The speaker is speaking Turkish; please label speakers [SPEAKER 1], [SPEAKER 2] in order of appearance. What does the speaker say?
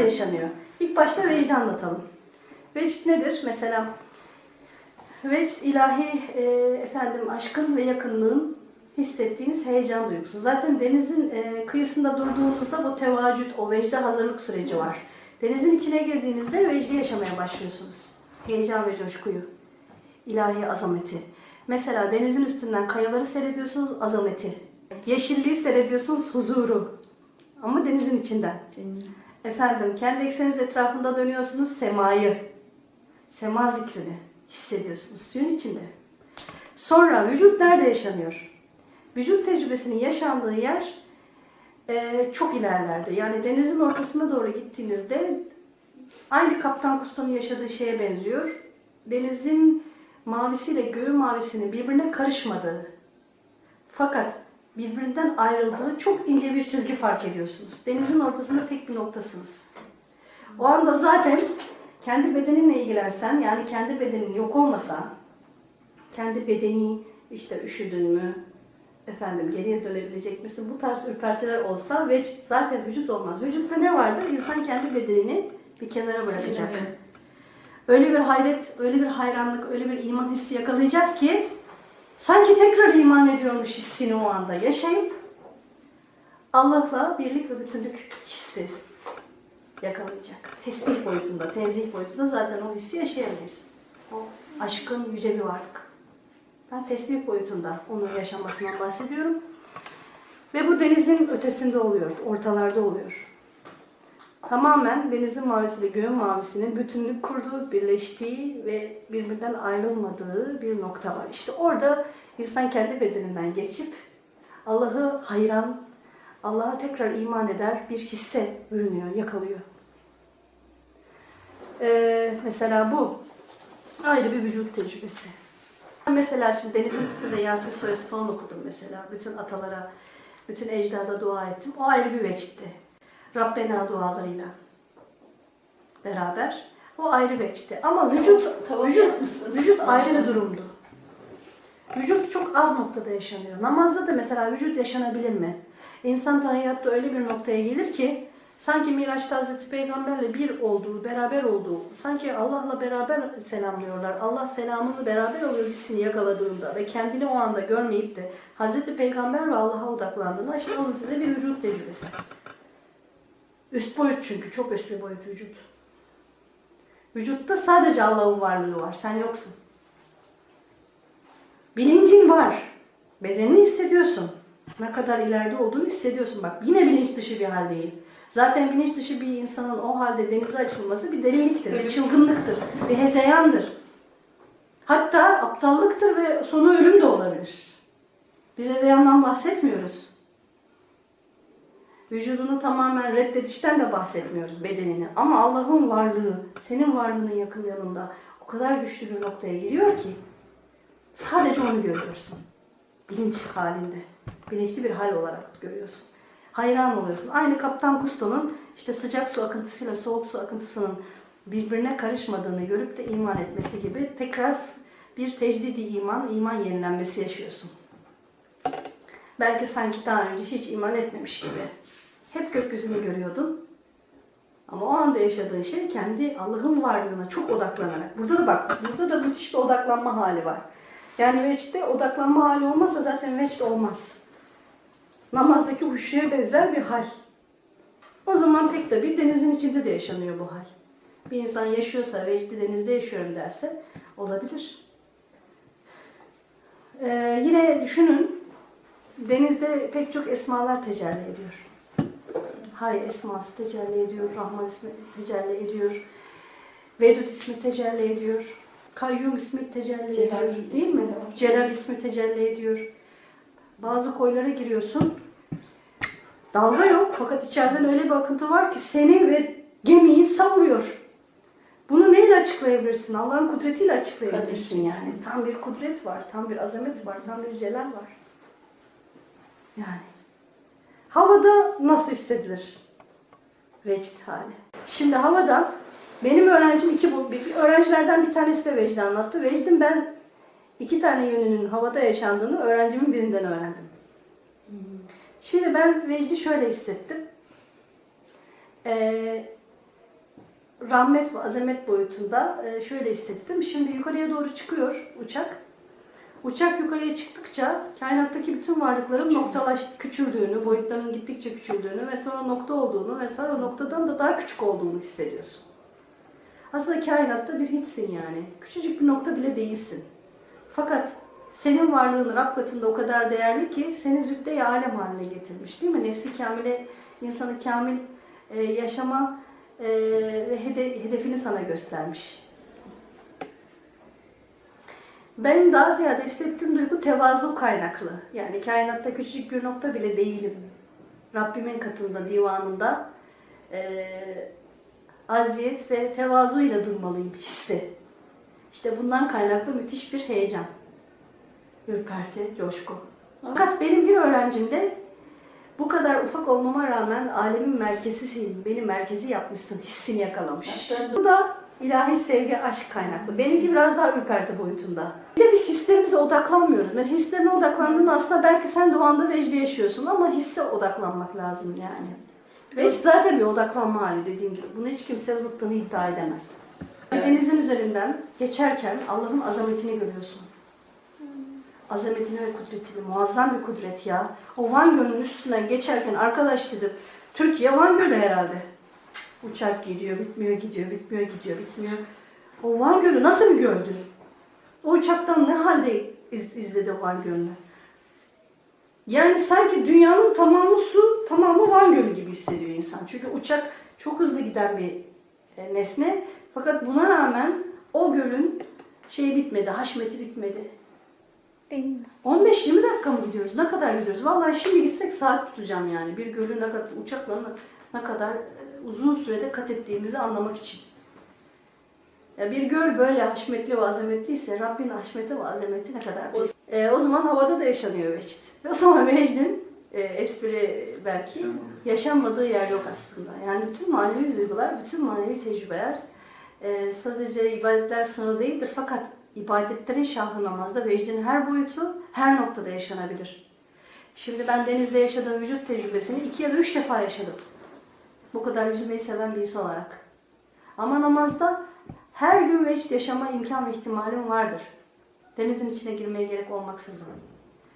[SPEAKER 1] nerede yaşanıyor? İlk başta vecdi anlatalım. Vecd nedir? Mesela vecd ilahi e, efendim aşkın ve yakınlığın hissettiğiniz heyecan duygusu. Zaten denizin e, kıyısında durduğunuzda bu tevacüt, o vecde hazırlık süreci var. Denizin içine girdiğinizde vecdi yaşamaya başlıyorsunuz. Heyecan ve coşkuyu. ilahi azameti. Mesela denizin üstünden kayaları seyrediyorsunuz, azameti. Yeşilliği seyrediyorsunuz, huzuru. Ama denizin içinden. Efendim kendi ekseniniz etrafında dönüyorsunuz semayı. Sema zikrini hissediyorsunuz suyun içinde. Sonra vücut nerede yaşanıyor? Vücut tecrübesinin yaşandığı yer e, çok ilerlerde. Yani denizin ortasına doğru gittiğinizde aynı Kaptan Kusto'nun yaşadığı şeye benziyor. Denizin mavisiyle göğün mavisinin birbirine karışmadığı fakat birbirinden ayrıldığı çok ince bir çizgi fark ediyorsunuz. Denizin ortasında tek bir noktasınız. O anda zaten kendi bedeninle ilgilensen, yani kendi bedenin yok olmasa, kendi bedeni işte üşüdün mü, efendim geriye dönebilecek misin, bu tarz ürpertiler olsa ve zaten vücut olmaz. Vücutta ne vardır? İnsan kendi bedenini bir kenara bırakacak. Öyle bir hayret, öyle bir hayranlık, öyle bir iman hissi yakalayacak ki sanki tekrar iman ediyormuş hissini o anda yaşayıp Allah'la birlik ve bütünlük hissi yakalayacak. Tesbih boyutunda, tenzih boyutunda zaten o hissi yaşayamayız. O aşkın yüce bir varlık. Ben tesbih boyutunda onun yaşamasından bahsediyorum. Ve bu denizin ötesinde oluyor, ortalarda oluyor. Tamamen denizin mavisi ve göğün mavisinin bütünlük kurduğu, birleştiği ve birbirinden ayrılmadığı bir nokta var. İşte orada insan kendi bedeninden geçip Allah'ı hayran, Allah'a tekrar iman eder bir hisse bürünüyor, yakalıyor. Ee, mesela bu ayrı bir vücut tecrübesi. Mesela şimdi denizin üstünde Yasin suresi falan okudum mesela. Bütün atalara, bütün ecdada dua ettim. O ayrı bir vecdi. Rabbena dualarıyla beraber. O ayrı vecdi. Ama vücut, vücut,
[SPEAKER 2] yapmışsınız.
[SPEAKER 1] vücut ayrı bir durumdu. Vücut çok az noktada yaşanıyor. Namazda da mesela vücut yaşanabilir mi? İnsan tahiyyatta öyle bir noktaya gelir ki sanki Miraç'ta Hazreti Peygamberle bir olduğu, beraber olduğu, sanki Allah'la beraber selamlıyorlar. Allah selamını beraber alıyor hissini yakaladığında ve kendini o anda görmeyip de Hazreti Peygamber ve Allah'a odaklandığında işte onun size bir vücut tecrübesi. Üst boyut çünkü, çok üst bir boyut vücut. Vücutta sadece Allah'ın varlığı var, sen yoksun. Bilincin var. Bedenini hissediyorsun. Ne kadar ileride olduğunu hissediyorsun. Bak yine bilinç dışı bir hal değil. Zaten bilinç dışı bir insanın o halde denize açılması bir deliliktir, bir çılgınlıktır, bir hezeyandır. Hatta aptallıktır ve sonu ölüm de olabilir. Biz hezeyandan bahsetmiyoruz. Vücudunu tamamen reddedişten de bahsetmiyoruz bedenini. Ama Allah'ın varlığı, senin varlığının yakın yanında o kadar güçlü bir noktaya geliyor ki sadece onu görüyorsun. Bilinç halinde. Bilinçli bir hal olarak görüyorsun. Hayran oluyorsun. Aynı Kaptan Kusto'nun işte sıcak su akıntısıyla soğuk su akıntısının birbirine karışmadığını görüp de iman etmesi gibi tekrar bir tecdidi iman, iman yenilenmesi yaşıyorsun. Belki sanki daha önce hiç iman etmemiş gibi. Hep gökyüzünü görüyordun. Ama o anda yaşadığın şey kendi Allah'ın varlığına çok odaklanarak. Burada da bak, burada da müthiş bir odaklanma hali var. Yani vecde odaklanma hali olmazsa zaten vecd olmaz. Namazdaki huşuya benzer bir hal. O zaman pek tabii denizin içinde de yaşanıyor bu hal. Bir insan yaşıyorsa, vecdi denizde yaşıyorum derse olabilir. Ee, yine düşünün, denizde pek çok esmalar tecelli ediyor. Hay esması tecelli ediyor, Rahman ismi tecelli ediyor, Vedud ismi tecelli ediyor, Kayyum ismi tecelli
[SPEAKER 2] Celal
[SPEAKER 1] ediyor değil mi?
[SPEAKER 2] ismi var.
[SPEAKER 1] Celal ismi tecelli ediyor. Bazı koylara giriyorsun, dalga yok fakat içeriden öyle bir akıntı var ki seni ve gemiyi savuruyor. Bunu neyle açıklayabilirsin? Allah'ın kudretiyle açıklayabilirsin
[SPEAKER 2] Kadir.
[SPEAKER 1] yani. Tam bir kudret var, tam bir azamet var, tam bir celal var. Yani. Havada nasıl hissedilir? Vecd hali. Şimdi havada benim öğrencim iki öğrencilerden bir tanesi de Vecd'i anlattı. Vecd'in ben iki tane yönünün havada yaşandığını öğrencimin birinden öğrendim. Şimdi ben Vecd'i şöyle hissettim. Ee, rahmet ve azamet boyutunda e, şöyle hissettim. Şimdi yukarıya doğru çıkıyor uçak. Uçak yukarıya çıktıkça kainattaki bütün varlıkların noktalaş küçüldüğünü, boyutlarının gittikçe küçüldüğünü ve sonra nokta olduğunu ve sonra noktadan da daha küçük olduğunu hissediyorsun. Aslında kainatta bir hiçsin yani. Küçücük bir nokta bile değilsin. Fakat senin varlığın Rab katında o kadar değerli ki seni zübde alem haline getirmiş değil mi? Nefsi kamile, insanı kamil e, yaşama e, ve hede- hedefini sana göstermiş. Benim daha ziyade hissettiğim duygu tevazu kaynaklı. Yani kainatta küçücük bir nokta bile değilim. Rabbimin katında, divanında eee aziyet ve tevazu ile durmalıyım hissi. İşte bundan kaynaklı müthiş bir heyecan. Ürperti, coşku. Fakat benim bir öğrencim de bu kadar ufak olmama rağmen alemin merkezisin, beni merkezi yapmışsın hissini yakalamış. Bu da ilahi sevgi, aşk kaynaklı. Benimki biraz daha ürperti boyutunda. Bir de biz hislerimize odaklanmıyoruz. Mesela hislerine odaklandığında aslında belki sen doğanda vecde yaşıyorsun ama hisse odaklanmak lazım yani. Vecd zaten bir odaklanma hali dediğim gibi. Bunu hiç kimse zıttını iddia edemez. Denizin üzerinden geçerken Allah'ın azametini görüyorsun. Azametini ve kudretini, muazzam bir kudret ya. O Van Gölü'nün üstünden geçerken arkadaş dedim, Türkiye Van Gölü herhalde. Uçak gidiyor, bitmiyor, gidiyor, bitmiyor, gidiyor, bitmiyor. O Van Gölü nasıl bir göldü? O uçaktan ne halde iz, izledi Van Gölü'nü? Yani sanki dünyanın tamamı su, tamamı Van Gölü gibi hissediyor insan. Çünkü uçak çok hızlı giden bir e, nesne. Fakat buna rağmen o gölün şeyi bitmedi, haşmeti bitmedi.
[SPEAKER 2] Deniz.
[SPEAKER 1] 15-20 dakika mı gidiyoruz? Ne kadar gidiyoruz? Vallahi şimdi gitsek saat tutacağım yani. Bir gölü ne kadar, uçakla ne- kadar e, uzun sürede kat ettiğimizi anlamak için. Ya bir göl böyle haşmetli ve azametliyse Rabbin haşmeti ve azameti ne kadar büyük. E, o zaman havada da yaşanıyor vecd. O zaman vecdin e, espri belki yaşanmadığı yer yok aslında. Yani bütün manevi duygular, bütün manevi tecrübeler e, sadece ibadetler sınırlı değildir. Fakat ibadetlerin şahı namazda vecdin her boyutu her noktada yaşanabilir. Şimdi ben denizde yaşadığım vücut tecrübesini iki ya da üç defa yaşadım. Bu kadar yüzmeyi seven birisi olarak. Ama namazda her gün vecd yaşama imkan ve ihtimalim vardır. Denizin içine girmeye gerek olmaksızın.